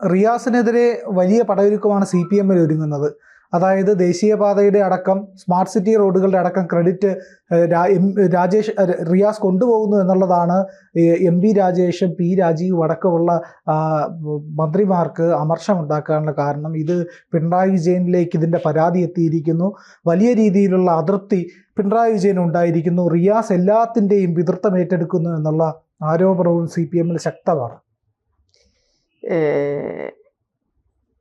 റിയാസിനെതിരെ വലിയ പടയൊരുക്കമാണ് C P എമ്മിൽ ഒരുങ്ങുന്നത്. അതായത് ദേശീയപാതയുടെ അടക്കം സ്മാർട്ട് സിറ്റി റോഡുകളുടെ അടക്കം ക്രെഡിറ്റ് രാജേഷ് റിയാസ് കൊണ്ടുപോകുന്നു എന്നുള്ളതാണ് എം പി രാജേഷും പി രാജീവും അടക്കമുള്ള മന്ത്രിമാർക്ക് അമർഷമുണ്ടാക്കാനുള്ള കാരണം. ഇത് പിണറായി വിജയനിലേക്ക് ഇതിന്റെ പരാതി എത്തിയിരിക്കുന്നു. വലിയ രീതിയിലുള്ള അതൃപ്തി പിണറായി വിജയൻ ഉണ്ടായിരിക്കുന്നു. റിയാസ് എല്ലാത്തിന്റെയും പിതൃത്വം ഏറ്റെടുക്കുന്നു എന്നുള്ള ആരോപണവും സി പി എമ്മിൽ ശക്തമാണ്.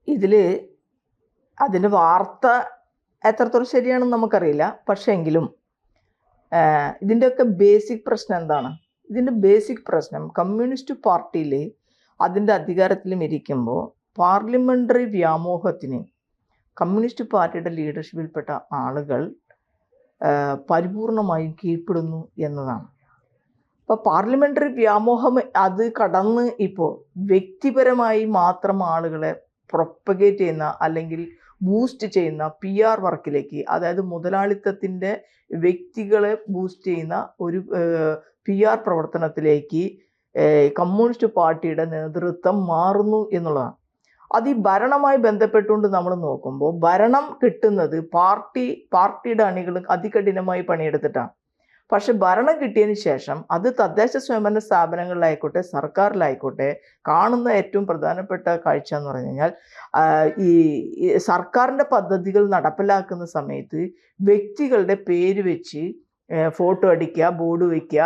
ഇതിൽ അതിന്റെ വാർത്ത എത്രത്തോളം ശരിയാണെന്ന് നമുക്കറിയില്ല. പക്ഷേ എങ്കിലും ഇതിന്റെയൊക്കെ ബേസിക് പ്രശ്നം എന്താണ്? ഇതിന്റെ ബേസിക് പ്രശ്നം കമ്മ്യൂണിസ്റ്റ് പാർട്ടിയിൽ അതിന്റെ അധികാരത്തിലും ഇരിക്കുമ്പോൾ പാർലമെന്ററി വ്യാമോഹത്തിന് കമ്മ്യൂണിസ്റ്റ് പാർട്ടിയുടെ ലീഡർഷിപ്പിൽപ്പെട്ട ആളുകൾ പരിപൂർണമായും കീഴ്പ്പെടുന്നു എന്നതാണ്. അപ്പോൾ പാർലമെന്ററി വ്യാമോഹം അത് കടന്ന് ഇപ്പോൾ വ്യക്തിപരമായി മാത്രം ആളുകളെ പ്രൊപ്പഗേറ്റ് ചെയ്യുന്ന അല്ലെങ്കിൽ ബൂസ്റ്റ് ചെയ്യുന്ന പി ആർ വർക്കിലേക്ക് അതായത് മുതലാളിത്തത്തിന്റെ വ്യക്തികളെ ബൂസ്റ്റ് ചെയ്യുന്ന ഒരു പി ആർ പ്രവർത്തനത്തിലേക്ക് കമ്മ്യൂണിസ്റ്റ് പാർട്ടിയുടെ നേതൃത്വം മാറുന്നു എന്നുള്ളതാണ്. അത് ഈ ഭരണമായി ബന്ധപ്പെട്ടുകൊണ്ട് നമ്മൾ നോക്കുമ്പോൾ ഭരണം കിട്ടുന്നത് പാർട്ടി പാർട്ടിയുടെ അണികൾ അതികഠിനമായി പണിയെടുത്തിട്ടാണ്. പക്ഷെ ഭരണം കിട്ടിയതിന് ശേഷം അത് തദ്ദേശ സ്വയംഭരണ സ്ഥാപനങ്ങളിലായിക്കോട്ടെ സർക്കാരിലായിക്കോട്ടെ കാണുന്ന ഏറ്റവും പ്രധാനപ്പെട്ട കാഴ്ച എന്ന് പറഞ്ഞു കഴിഞ്ഞാൽ ഈ സർക്കാരിന്റെ പദ്ധതികൾ നടപ്പിലാക്കുന്ന സമയത്ത് വ്യക്തികളുടെ പേര് വെച്ച് ഫോട്ടോ അടിക്കുക ബോർഡ് വയ്ക്കുക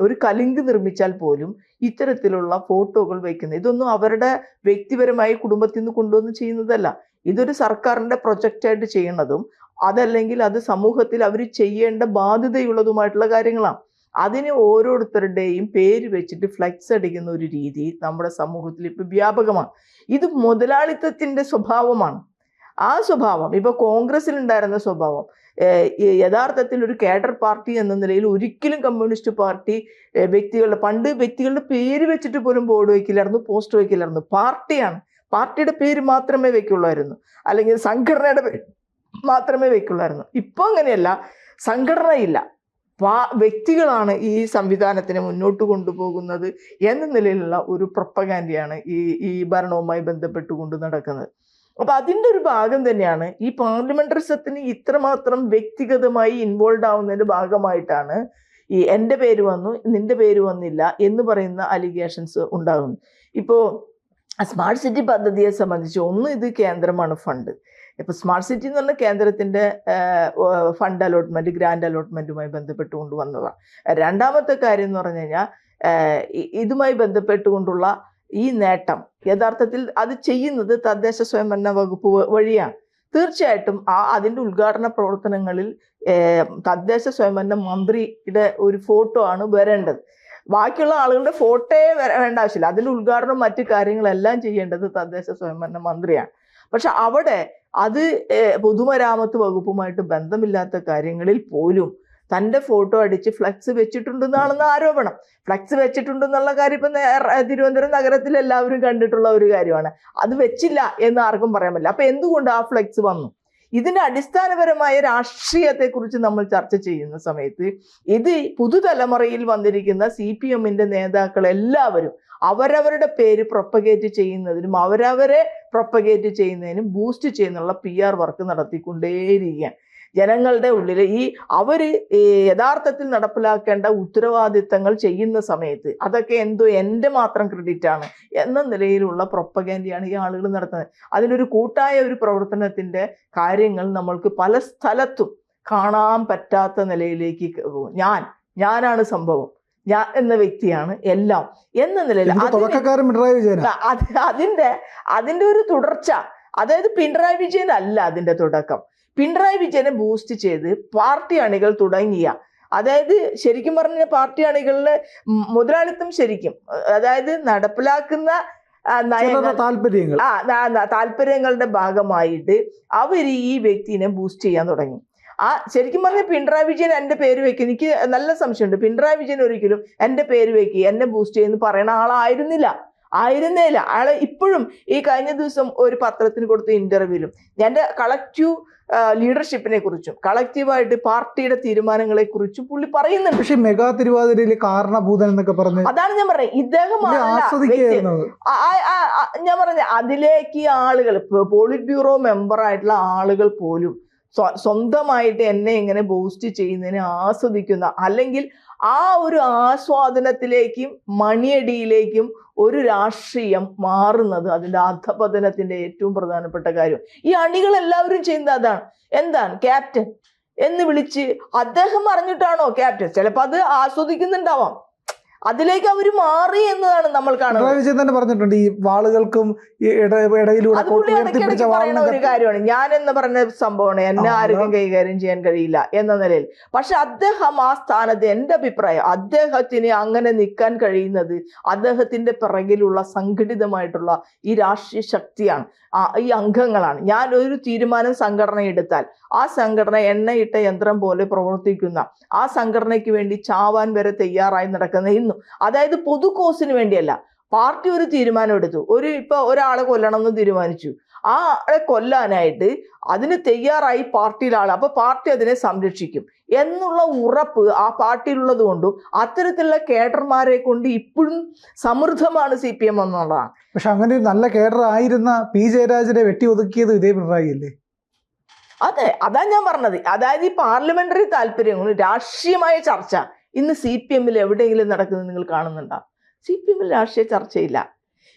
ഒരു കലിങ്ക് നിർമ്മിച്ചാൽ പോലും ഇത്തരത്തിലുള്ള ഫോട്ടോകൾ വയ്ക്കുന്നത് ഇതൊന്നും അവരുടെ വ്യക്തിപരമായി കുടുംബത്തിൽ നിന്ന് കൊണ്ടുവന്ന് ചെയ്യുന്നതല്ല. ഇതൊരു സർക്കാരിന്റെ പ്രൊജക്റ്റായിട്ട് ചെയ്യണതും അതല്ലെങ്കിൽ അത് സമൂഹത്തിൽ അവർ ചെയ്യേണ്ട ബാധ്യതയുള്ളതുമായിട്ടുള്ള കാര്യങ്ങളാണ്. അതിന് ഓരോരുത്തരുടെയും പേര് വെച്ചിട്ട് ഫ്ലെക്സ് അടിക്കുന്ന ഒരു രീതി നമ്മുടെ സമൂഹത്തിൽ ഇപ്പം വ്യാപകമാണ്. ഇത് മുതലാളിത്തത്തിന്റെ സ്വഭാവമാണ്. ആ സ്വഭാവം ഇപ്പോൾ കോൺഗ്രസ്സിൽ ഉണ്ടായിരുന്ന സ്വഭാവം യഥാർത്ഥത്തിൽ ഒരു കേഡർ പാർട്ടി എന്ന നിലയിൽ ഒരിക്കലും കമ്മ്യൂണിസ്റ്റ് പാർട്ടി വ്യക്തികളുടെ പണ്ട് വ്യക്തികളുടെ പേര് വെച്ചിട്ട് പോലും ബോർഡ് വയ്ക്കില്ലായിരുന്നു പോസ്റ്റ് വയ്ക്കില്ലായിരുന്നു. പാർട്ടിയാണ്. പാർട്ടിയുടെ പേര് മാത്രമേ വയ്ക്കുള്ളായിരുന്നു അല്ലെങ്കിൽ സംഘടനയുടെ പേര് മാത്രമേ വയ്ക്കുള്ളായിരുന്നു ഇപ്പോൾ അങ്ങനെയല്ല. സംഘടനയില്ല. വ്യക്തികളാണ് ഈ സംവിധാനത്തിനെ മുന്നോട്ട് കൊണ്ടുപോകുന്നത് എന്ന നിലയിലുള്ള ഒരു പ്രൊപ്പഗാൻഡിയാണ് ഈ ഈ ഭരണവുമായി ബന്ധപ്പെട്ടുകൊണ്ട് നടക്കുന്നത്. അപ്പോൾ അതിന്റെ ഒരു ഭാഗം തന്നെയാണ് ഈ പാർലമെന്ററിസത്തിന് ഇത്രമാത്രം വ്യക്തിഗതമായി ഇൻവോൾവ് ആവുന്നതിന്റെ ഭാഗമായിട്ടാണ് ഈ എന്റെ പേര് വന്നു നിന്റെ പേര് വന്നില്ല എന്ന് പറയുന്ന അലിഗേഷൻസ് ഉണ്ടാകുന്നത്. ഇപ്പോൾ സ്മാർട്ട് സിറ്റി പദ്ധതിയെ സംബന്ധിച്ച് ഒന്ന് ഇത് കേന്ദ്രമാണ് ഫണ്ട്. ഇപ്പോൾ സ്മാർട്ട് സിറ്റി എന്ന് പറഞ്ഞ കേന്ദ്രത്തിന്റെ ഫണ്ട് അലോട്ട്മെന്റ് ഗ്രാൻഡ് അലോട്ട്മെന്റുമായി ബന്ധപ്പെട്ട് കൊണ്ടുവന്നതാണ് രണ്ടാമത്തെ കാര്യം എന്ന് പറഞ്ഞു കഴിഞ്ഞാൽ ഇതുമായി ബന്ധപ്പെട്ടുകൊണ്ടുള്ള ഈ നേട്ടം യഥാർത്ഥത്തിൽ അത് ചെയ്യുന്നത് തദ്ദേശ സ്വയംഭരണ വകുപ്പ് വഴിയാണ്. തീർച്ചയായിട്ടും ആ അതിന്റെ ഉദ്ഘാടന പ്രവർത്തനങ്ങളിൽ തദ്ദേശ സ്വയംഭരണ മന്ത്രിയുടെ ഒരു ഫോട്ടോ ആണ് വരേണ്ടത്. ബാക്കിയുള്ള ആളുകളുടെ ഫോട്ടോയെ വേണ്ട ആവശ്യമില്ല. അതിന്റെ ഉദ്ഘാടനം മറ്റു കാര്യങ്ങളെല്ലാം ചെയ്യേണ്ടത് തദ്ദേശ സ്വയംഭരണ മന്ത്രിയാണ്. പക്ഷെ അവിടെ അത് പൊതുമരാമത്ത് വകുപ്പുമായിട്ട് ബന്ധമില്ലാത്ത കാര്യങ്ങളിൽ പോലും തന്റെ ഫോട്ടോ അടിച്ച് ഫ്ലക്സ് വെച്ചിട്ടുണ്ടെന്നാണെന്ന് ആരോപണം. ഫ്ലക്സ് വെച്ചിട്ടുണ്ടെന്നുള്ള കാര്യം ഇപ്പം തിരുവനന്തപുരം നഗരത്തിൽ എല്ലാവരും കണ്ടിട്ടുള്ള ഒരു കാര്യമാണ്. അത് വെച്ചില്ല എന്ന് ആർക്കും പറയാൻ പറ്റില്ല. അപ്പം എന്തുകൊണ്ട് ആ ഫ്ലക്സ് വന്നു? ഇതിന്റെ അടിസ്ഥാനപരമായ രാഷ്ട്രീയത്തെക്കുറിച്ച് നമ്മൾ ചർച്ച ചെയ്യുന്ന സമയത്ത് ഇത് പുതുതലമുറയിൽ വന്നിരിക്കുന്ന സി പി എമ്മിന്റെ നേതാക്കൾ എല്ലാവരും അവരവരുടെ പേര് പ്രൊപ്പഗേറ്റ് ചെയ്യുന്നതിനും അവരവരെ പ്രൊപ്പഗേറ്റ് ചെയ്യുന്നതിനും ബൂസ്റ്റ് ചെയ്യുന്നുള്ള പി ആർ വർക്ക് നടത്തിക്കൊണ്ടേയിരിക്കുകയാണ്. ജനങ്ങളുടെ ഉള്ളിൽ ഈ അവർ യഥാർത്ഥത്തിൽ നടപ്പിലാക്കേണ്ട ഉത്തരവാദിത്തങ്ങൾ ചെയ്യുന്ന സമയത്ത് അതൊക്കെ എന്തോ എന്റെ മാത്രം ക്രെഡിറ്റ് ആണ് എന്ന നിലയിലുള്ള പ്രൊപ്പഗാൻഡിയാണ് ഈ ആളുകൾ നടത്തുന്നത്. അതിലൊരു കൂട്ടായ ഒരു പ്രവർത്തനത്തിന്റെ കാര്യങ്ങൾ നമ്മൾക്ക് പല സ്ഥലത്തും കാണാൻ പറ്റാത്ത നിലയിലേക്ക് പോകും ഞാൻ ഞാനാണ് സംഭവം ഞാൻ എന്ന വ്യക്തിയാണ് എല്ലാം എന്ന നിലയിൽ അതിന്റെ അതിന്റെ ഒരു തുടർച്ച അതായത് പിണറായി വിജയൻ അല്ല അതിന്റെ തുടക്കം. പിണറായി വിജയനെ ബൂസ്റ്റ് ചെയ്ത് പാർട്ടി അണികൾ തുടങ്ങിയ അതായത് ശരിക്കും പറഞ്ഞ പാർട്ടി അണികളിലെ മുതലാളിത്തം ശരിക്കും അതായത് നടപ്പിലാക്കുന്ന താല്പര്യങ്ങൾ. ആ താല്പര്യങ്ങളുടെ ഭാഗമായിട്ട് അവർ ഈ വ്യക്തിനെ ബൂസ്റ്റ് ചെയ്യാൻ തുടങ്ങി. ആ ശരിക്കും പറഞ്ഞാൽ പിണറായി വിജയൻ എന്റെ പേര് വെക്കുക എനിക്ക് നല്ല സംശയമുണ്ട്. പിണറായി വിജയൻ ഒരിക്കലും എന്റെ പേര് വെക്കി എന്നെ ബൂസ്റ്റ് ചെയ്യുന്നു പറയുന്ന ആളായിരുന്നില്ല. ആയിരുന്നേല. അയാളെ ഇപ്പോഴും ഈ കഴിഞ്ഞ ദിവസം ഒരു പത്രത്തിന് കൊടുത്ത ഇന്റർവ്യൂലും എന്റെ കളക്റ്റീവ് ലീഡർഷിപ്പിനെ കുറിച്ചും കളക്റ്റീവായിട്ട് പാർട്ടിയുടെ തീരുമാനങ്ങളെ കുറിച്ചും പുള്ളി പറയുന്നുണ്ട്. പക്ഷെ മെഗാ തിരുവാതിരയിലെ കാരണഭൂതൻ എന്നൊക്കെ പറഞ്ഞു അതാണ് ഞാൻ പറഞ്ഞത് ഇദ്ദേഹം ഞാൻ പറഞ്ഞ അതിലേക്ക് ആളുകൾ പോളിറ്റ് ബ്യൂറോ മെമ്പർ ആയിട്ടുള്ള ആളുകൾ പോലും സ്വന്തമായിട്ട് എന്നെ ഇങ്ങനെ ബൂസ്റ്റ് ചെയ്യുന്നതിനെ ആസ്വദിക്കുന്ന അല്ലെങ്കിൽ ആ ഒരു ആസ്വാദനത്തിലേക്കും മണിയടിയിലേക്കും ഒരു രാഷ്ട്രീയം മാറുന്നത് അതിന്റെ അധപതനത്തിന്റെ ഏറ്റവും പ്രധാനപ്പെട്ട കാര്യം. ഈ അണികൾ എല്ലാവരും ചെയ്യുന്നത് അതാണ്. എന്താണ്? ക്യാപ്റ്റൻ എന്ന് വിളിച്ച് അദ്ദേഹം അറിഞ്ഞിട്ടാണോ ക്യാപ്റ്റൻ? ചിലപ്പോൾ അത് ആസ്വദിക്കുന്നുണ്ടാവാം. അതിലേക്ക് അവർ മാറി എന്നതാണ് നമ്മൾ കാണുന്നത്. തന്നെ പറഞ്ഞിട്ടുണ്ട് ഈ വാളുകൾക്കും ഇട- ഇടയിലൂടെ ഒരു കാര്യമാണ്. ഞാൻ എന്ന് പറഞ്ഞ സംഭവമാണ് എന്നെ ആരും ആർക്കും കൈകാര്യം ചെയ്യാൻ കഴിയില്ല എന്ന നിലയിൽ. പക്ഷെ അദ്ദേഹം ആ സ്ഥാനത്ത് എന്റെ അഭിപ്രായം അദ്ദേഹത്തിന് അങ്ങനെ നിൽക്കാൻ കഴിയുന്നത് അദ്ദേഹത്തിന്റെ പിറകിലുള്ള സംഘടിതമായിട്ടുള്ള ഈ രാഷ്ട്രീയ ശക്തിയാണ് ആ ഈ അംഗങ്ങളാണ്. ഞാൻ ഒരു തീരുമാനം സംഘടന എടുത്താൽ ആ സംഘടന എണ്ണയിട്ട യന്ത്രം പോലെ പ്രവർത്തിക്കുന്ന ആ സംഘടനയ്ക്ക് വേണ്ടി ചാവാൻ വരെ തയ്യാറായി നടക്കുന്ന ഇന്നും അതായത് പൊതു കോസിന് വേണ്ടിയല്ല. പാർട്ടി ഒരു തീരുമാനം എടുത്തു. ഒരു ഇപ്പൊ ഒരാളെ കൊല്ലണം എന്ന് തീരുമാനിച്ചു. ആ ആളെ കൊല്ലാനായിട്ട് അതിന് തയ്യാറായി പാർട്ടിയിലെ ആൾ അപ്പൊ പാർട്ടി അതിനെ സംരക്ഷിക്കും. എന്നുള്ള ഉറപ്പ് ആ പാർട്ടിയിലുള്ളത് കൊണ്ടും അത്തരത്തിലുള്ള കേഡർമാരെ കൊണ്ട് ഇപ്പോഴും സമൃദ്ധമാണ് സി പി എം എന്നുള്ളതാണ്. പക്ഷെ അങ്ങനെ ഒരു നല്ല കേഡർ ആയിരുന്ന പി ജയരാജനെ വെട്ടി ഒതുക്കിയത് ഇതേ പിണറായി അല്ലേ? അതെ അതാ ഞാൻ പറഞ്ഞത്. അതായത് ഈ പാർലമെന്ററി താല്പര്യങ്ങളും രാഷ്ട്രീയമായ ചർച്ച ഇന്ന് സി പി എമ്മിൽ എവിടെയെങ്കിലും നടക്കുന്നത് നിങ്ങൾ കാണുന്നുണ്ടോ? സി പി എമ്മിൽ രാഷ്ട്രീയ ചർച്ചയില്ല.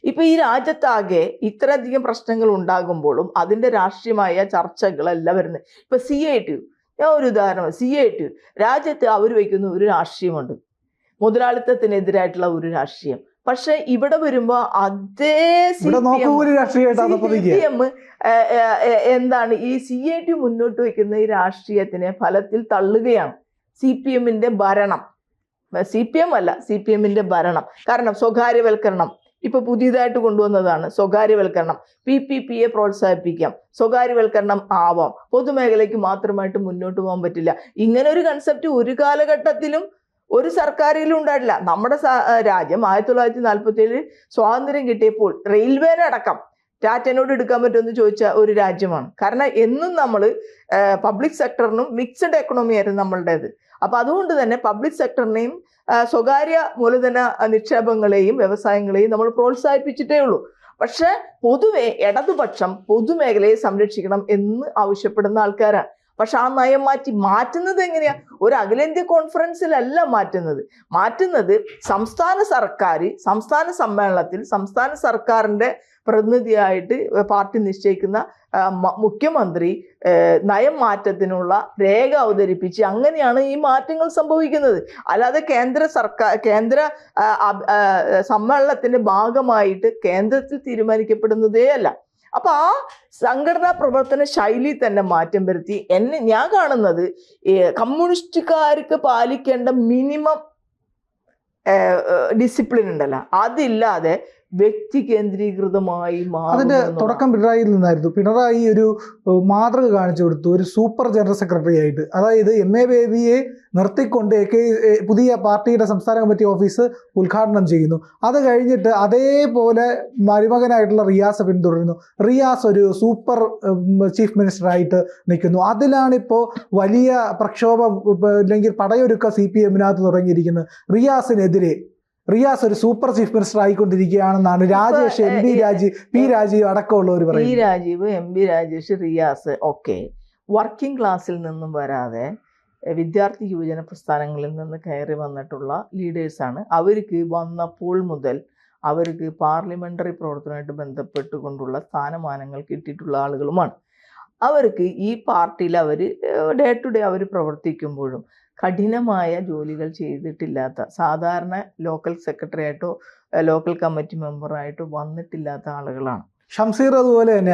ഇപ്പൊ ഈ രാജ്യത്താകെ ഇത്രയധികം പ്രശ്നങ്ങൾ ഉണ്ടാകുമ്പോഴും അതിന്റെ രാഷ്ട്രീയമായ ചർച്ചകളല്ല വരുന്നത്. ഇപ്പൊ സി ഐ ടി ഞാൻ ഒരു ഉദാഹരണം സി ഐ ടി രാജ്യത്ത് അവർ വയ്ക്കുന്ന ഒരു രാഷ്ട്രീയമുണ്ട്. മുതലാളിത്തത്തിനെതിരായിട്ടുള്ള ഒരു രാഷ്ട്രീയം. പക്ഷെ ഇവിടെ വരുമ്പോ അതേ സി പി എം എന്താണ്? ഈ സി ഐ ടി മുന്നോട്ട് വയ്ക്കുന്ന ഈ രാഷ്ട്രീയത്തിനെ ഫലത്തിൽ തള്ളുകയാണ്. സി പി എമ്മിന്റെ ഭരണം. സി പി എം അല്ല സി പി എമ്മിന്റെ ഭരണം. കാരണം സ്വകാര്യവൽക്കരണം. ഇപ്പൊ പുതിയതായിട്ട് കൊണ്ടുവന്നതാണ് സ്വകാര്യവൽക്കരണം. പി പി പി എ പ്രോത്സാഹിപ്പിക്കാം. സ്വകാര്യവൽക്കരണം ആവാം. പൊതുമേഖലയ്ക്ക് മാത്രമായിട്ട് മുന്നോട്ട് പോകാൻ പറ്റില്ല. ഇങ്ങനെ ഒരു കൺസെപ്റ്റ് ഒരു കാലഘട്ടത്തിലും ഒരു സർക്കാരിലും ഉണ്ടായിട്ടില്ല. നമ്മുടെ രാജ്യം ആയിരത്തി തൊള്ളായിരത്തി നാൽപ്പത്തി ഏഴിൽ സ്വാതന്ത്ര്യം കിട്ടിയപ്പോൾ റെയിൽവേനെ അടക്കം ടാറ്റനോട് എടുക്കാൻ പറ്റുമെന്ന് ചോദിച്ച ഒരു രാജ്യമാണ്. കാരണം എന്നും നമ്മൾ പബ്ലിക് സെക്ടറിനും മിക്സഡ് എക്കണോമി ആയിരുന്നു നമ്മളുടേത്. അപ്പൊ അതുകൊണ്ട് തന്നെ പബ്ലിക് സെക്ടറിനെയും സ്വകാര്യ മൂലധന നിക്ഷേപങ്ങളെയും വ്യവസായങ്ങളെയും നമ്മൾ പ്രോത്സാഹിപ്പിച്ചിട്ടേ ഉള്ളൂ. പക്ഷെ പൊതുവെ ഇടതുപക്ഷം പൊതുമേഖലയെ സംരക്ഷിക്കണം എന്ന് ആവശ്യപ്പെടുന്ന ആൾക്കാരാണ്. പക്ഷെ ആ നയം മാറ്റി മാറ്റുന്നത് എങ്ങനെയാ? ഒരു അഖിലേന്ത്യാ കോൺഫറൻസിലല്ല മാറ്റുന്നത്. മാറ്റുന്നത് സംസ്ഥാന സർക്കാർ സംസ്ഥാന സമ്മേളനത്തിൽ സംസ്ഥാന സർക്കാരിന്റെ പ്രതിനിധിയായിട്ട് പാർട്ടി നിശ്ചയിക്കുന്ന മുഖ്യമന്ത്രി നയം മാറ്റത്തിനുള്ള രേഖ അവതരിപ്പിച്ച് അങ്ങനെയാണ് ഈ മാറ്റങ്ങൾ സംഭവിക്കുന്നത്. അല്ലാതെ കേന്ദ്ര സർക്കാർ കേന്ദ്ര സമ്മേളനത്തിന്റെ ഭാഗമായിട്ട് കേന്ദ്രത്തിൽ തീരുമാനിക്കപ്പെടുന്നതേ അല്ല. അപ്പൊ ആ സംഘടനാ പ്രവർത്തന ശൈലി തന്നെ മാറ്റം വരുത്തി. എന്നെ ഞാൻ കാണുന്നത് കമ്മ്യൂണിസ്റ്റുകാർക്ക് പാലിക്കേണ്ട മിനിമം ഡിസിപ്ലിൻ ഉണ്ടല്ലോ. അതില്ലാതെ വ്യക്തി കേന്ദ്രീകൃതമായി അതിന്റെ തുടക്കം പിണറായിയിൽ നിന്നായിരുന്നു. പിണറായി ഒരു മാതൃക കാണിച്ചു കൊടുത്തു. ഒരു സൂപ്പർ ജനറൽ സെക്രട്ടറി ആയിട്ട്. അതായത് എം എ ബേബിയെ നിർത്തിക്കൊണ്ട് എ കെ പുതിയ പാർട്ടിയുടെ സംസ്ഥാന കമ്മിറ്റി ഓഫീസ് ഉദ്ഘാടനം ചെയ്യുന്നു. അത് കഴിഞ്ഞിട്ട് അതേപോലെ മരുമകനായിട്ടുള്ള റിയാസ് പിന്തുടരുന്നു. റിയാസ് ഒരു സൂപ്പർ ചീഫ് മിനിസ്റ്റർ ആയിട്ട് നിൽക്കുന്നു. അതിലാണിപ്പോൾ വലിയ പ്രക്ഷോഭം അല്ലെങ്കിൽ പടയൊരുക്ക സി പി എമ്മിനകത്ത് തുടങ്ങിയിരിക്കുന്നത്. റിയാസിനെതിരെ റിയാസ് ഒരു super chief minister ആയിക്കൊണ്ടിരിക്കുകയാണെന്നാണ് Rajesh M B Rajeev P Rajeev അടക്കമുള്ളവർ പി പറയുന്നത് രാജീവ് എം ബി രാജേഷ് റിയാസ് ഒക്കെ. വർക്കിംഗ് ക്ലാസ്സിൽ നിന്നും വരാതെ വിദ്യാർത്ഥി യുവജന പ്രസ്ഥാനങ്ങളിൽ നിന്ന് കയറി വന്നിട്ടുള്ള ലീഡേഴ്സാണ് അവർക്ക് വന്നപ്പോൾ മുതൽ അവർക്ക് പാർലമെന്ററി പ്രവർത്തനമായിട്ട് ബന്ധപ്പെട്ടുകൊണ്ടുള്ള സ്ഥാനമാനങ്ങൾ കിട്ടിയിട്ടുള്ള ആളുകളുമാണ്. അവർക്ക് ഈ പാർട്ടിയിൽ അവർ ഡേ ടു ഡേ അവർ പ്രവർത്തിക്കുമ്പോഴും കഠിനമായ ജോലികൾ ചെയ്തിട്ടില്ലാത്ത സാധാരണ ലോക്കൽ സെക്രട്ടറി ആയിട്ടോ ലോക്കൽ കമ്മിറ്റി മെമ്പറായിട്ടോ വന്നിട്ടില്ലാത്ത ആളുകളാണ്. ഷംസീർ അതുപോലെ തന്നെ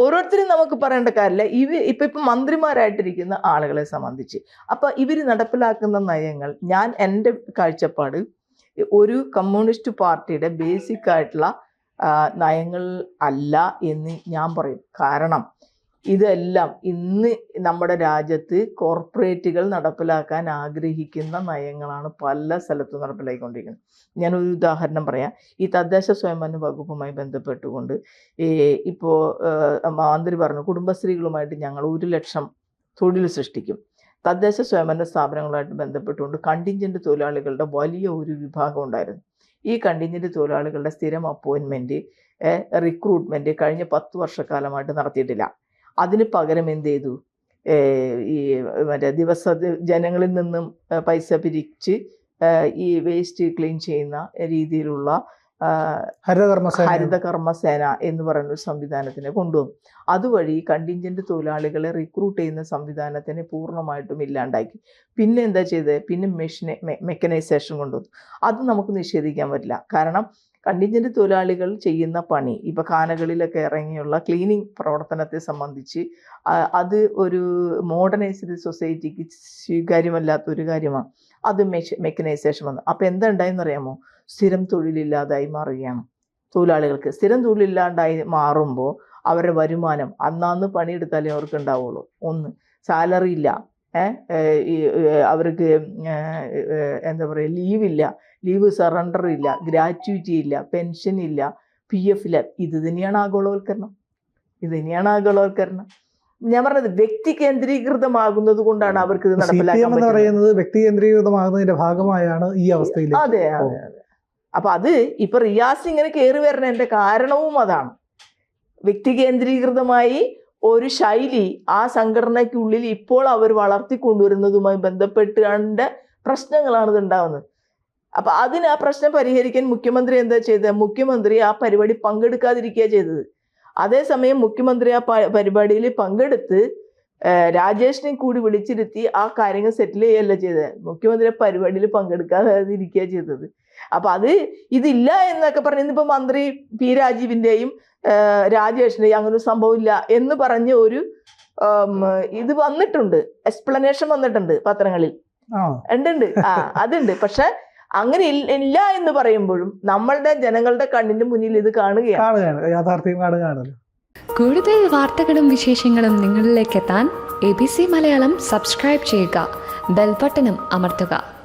ഓരോരുത്തരും നമുക്ക് പറയേണ്ട കാര്യമില്ല. ഇവ ഇപ്പൊ ഇപ്പൊ മന്ത്രിമാരായിട്ടിരിക്കുന്ന ആളുകളെ സംബന്ധിച്ച്. അപ്പൊ ഇവർ നടപ്പിലാക്കുന്ന നയങ്ങൾ ഞാൻ എന്റെ കാഴ്ചപ്പാട് ഒരു കമ്മ്യൂണിസ്റ്റ് പാർട്ടിയുടെ ബേസിക് ആയിട്ടുള്ള നയങ്ങൾ അല്ല എന്ന് ഞാൻ പറയും. കാരണം ഇതെല്ലാം ഇന്ന് നമ്മുടെ രാജ്യത്ത് കോർപ്പറേറ്റുകൾ നടപ്പിലാക്കാൻ ആഗ്രഹിക്കുന്ന നയങ്ങളാണ് പല സ്ഥലത്തും നടപ്പിലാക്കിക്കൊണ്ടിരിക്കുന്നത് ഞാനൊരു ഉദാഹരണം പറയാം. ഈ തദ്ദേശ സ്വയംഭരണ വകുപ്പുമായി ബന്ധപ്പെട്ടുകൊണ്ട് ഇപ്പോൾ മന്ത്രി പറഞ്ഞു കുടുംബശ്രീകളുമായിട്ട് ഞങ്ങൾ ഒരു ലക്ഷം തൊഴിൽ സൃഷ്ടിക്കും. തദ്ദേശ സ്വയംഭരണ സ്ഥാപനങ്ങളുമായിട്ട് ബന്ധപ്പെട്ടുകൊണ്ട് കണ്ടിഞ്ചന്റ് തൊഴിലാളികളുടെ വലിയ ഒരു വിഭാഗം ഉണ്ടായിരുന്നു. ഈ കണ്ടിഞ്ചന്റ് തൊഴിലാളികളുടെ സ്ഥിരം അപ്പോയിൻമെന്റ് റിക്രൂട്ട്മെന്റ് കഴിഞ്ഞ പത്ത് വർഷക്കാലമായിട്ട് നടത്തിയിട്ടില്ല. അതിന് പകരം എന്ത് ചെയ്തു? ഈ മറ്റേ ദിവസ ജനങ്ങളിൽ നിന്നും പൈസ പിരിച്ച് ഈ വേസ്റ്റ് ക്ലീൻ ചെയ്യുന്ന രീതിയിലുള്ള ഹരിതകർമ്മസേന. ഹരിത കർമ്മസേന എന്ന് പറയുന്ന ഒരു സംവിധാനത്തിനെ കൊണ്ടുവന്നു. അതുവഴി കണ്ടിഞ്ചന്റ് തൊഴിലാളികളെ റിക്രൂട്ട് ചെയ്യുന്ന സംവിധാനത്തിനെ പൂർണമായിട്ടും ഇല്ലാണ്ടാക്കി. പിന്നെ എന്താ ചെയ്തത് പിന്നെ മെഷീനെ മെക്കനൈസേഷൻ കൊണ്ടുവന്നു. അത് നമുക്ക് നിഷേധിക്കാൻ പറ്റില്ല. കാരണം കണ്ടിഞ്ചന്റ് തൊഴിലാളികൾ ചെയ്യുന്ന പണി ഇപ്പോൾ കാനകളിലൊക്കെ ഇറങ്ങിയുള്ള ക്ലീനിങ് പ്രവർത്തനത്തെ സംബന്ധിച്ച് അത് ഒരു മോഡേണൈസ്ഡ് സൊസൈറ്റിക്ക് സ്വീകാര്യമല്ലാത്ത ഒരു കാര്യമാണ്. അത് മെഷ മെക്കനൈസേഷൻ വന്നു. അപ്പോൾ എന്താ ഉണ്ടായെന്ന് അറിയാമോ സ്ഥിരം തൊഴിലില്ലാതായി മാറുകയാണ് തൊഴിലാളികൾക്ക്. സ്ഥിരം തൊഴിലില്ലാണ്ടായി മാറുമ്പോൾ അവരുടെ വരുമാനം അന്നാന്ന് പണിയെടുത്താലേ അവർക്ക് ഉണ്ടാവുള്ളൂ ഒന്ന് സാലറി ഇല്ല. അവർക്ക് എന്താ പറയുക ലീവില്ല. ലീവ് സറണ്ടർ ഇല്ല ഗ്രാറ്റുവിറ്റി ഇല്ല പെൻഷൻ ഇല്ല പി എഫ് ഇല്ല. ഇത് തന്നെയാണ് ആഗോളവൽക്കരണം. ഇത് തന്നെയാണ് ആഗോളവൽക്കരണം. ഞാൻ പറഞ്ഞത് വ്യക്തി കേന്ദ്രീകൃതമാകുന്നത് കൊണ്ടാണ് അവർക്ക് ഇത് നടപ്പിലാക്കാൻ പറയുന്നത് വ്യക്തി കേന്ദ്രീകൃതമാകുന്നതിന്റെ ഭാഗമായാണ് ഈ അവസ്ഥയിലേക്ക് അതെ അതെ അതെ അപ്പൊ അത് ഇപ്പൊ റിയാസ് ഇങ്ങനെ കയറി വരുന്നതിന്റെ കാരണവും അതാണ്. വ്യക്തി കേന്ദ്രീകൃതമായി ഒരു ശൈലി ആ സംഘടനയ്ക്കുള്ളിൽ ഇപ്പോൾ അവർ വളർത്തിക്കൊണ്ടുവരുന്നതുമായി ബന്ധപ്പെട്ടുകൊണ്ട് പ്രശ്നങ്ങളാണ് ഇത് ഉണ്ടാവുന്നത് അപ്പൊ അതിന് ആ പ്രശ്നം പരിഹരിക്കാൻ മുഖ്യമന്ത്രി എന്താ ചെയ്തത്? മുഖ്യമന്ത്രി ആ പരിപാടി പങ്കെടുക്കാതിരിക്കുക ചെയ്തത്. അതേസമയം മുഖ്യമന്ത്രി ആ പരിപാടിയിൽ പങ്കെടുത്ത് രാജേഷിനെ കൂടി വിളിച്ചിരുത്തി ആ കാര്യങ്ങൾ സെറ്റിൽ ചെയ്യല്ല ചെയ്തത്. മുഖ്യമന്ത്രി പരിപാടിയിൽ പങ്കെടുക്കാതിരിക്കുക ചെയ്തത്. അപ്പൊ അത് ഇതില്ല എന്നൊക്കെ പറഞ്ഞ് ഇന്നിപ്പോ മന്ത്രി പി രാജീവിന്റെയും ഏഹ് രാജേഷിന്റെയും അങ്ങനെ ഒരു സംഭവം ഇല്ല എന്ന് പറഞ്ഞ ഒരു ഇത് വന്നിട്ടുണ്ട്. എക്സ്പ്ലനേഷൻ വന്നിട്ടുണ്ട് പത്രങ്ങളിൽ. ആ. ഉണ്ട് ആ അതുണ്ട്. പക്ഷെ അങ്ങനെ ഇല്ല എന്ന് പറയുമ്പോഴും നമ്മളുടെ ജനങ്ങളുടെ കണ്ണിന്റെ മുന്നിൽ ഇത് കാണുകയാണ്. കാണുകയാണ്. യാഥാർത്ഥ്യം കൂടുതൽ വാർത്തകളും വിശേഷങ്ങളും നിങ്ങളിലേക്ക് എത്താൻ A B C Malayalam subscribe ചെയ്യുക. ബെൽബട്ടനും അമർത്തുക.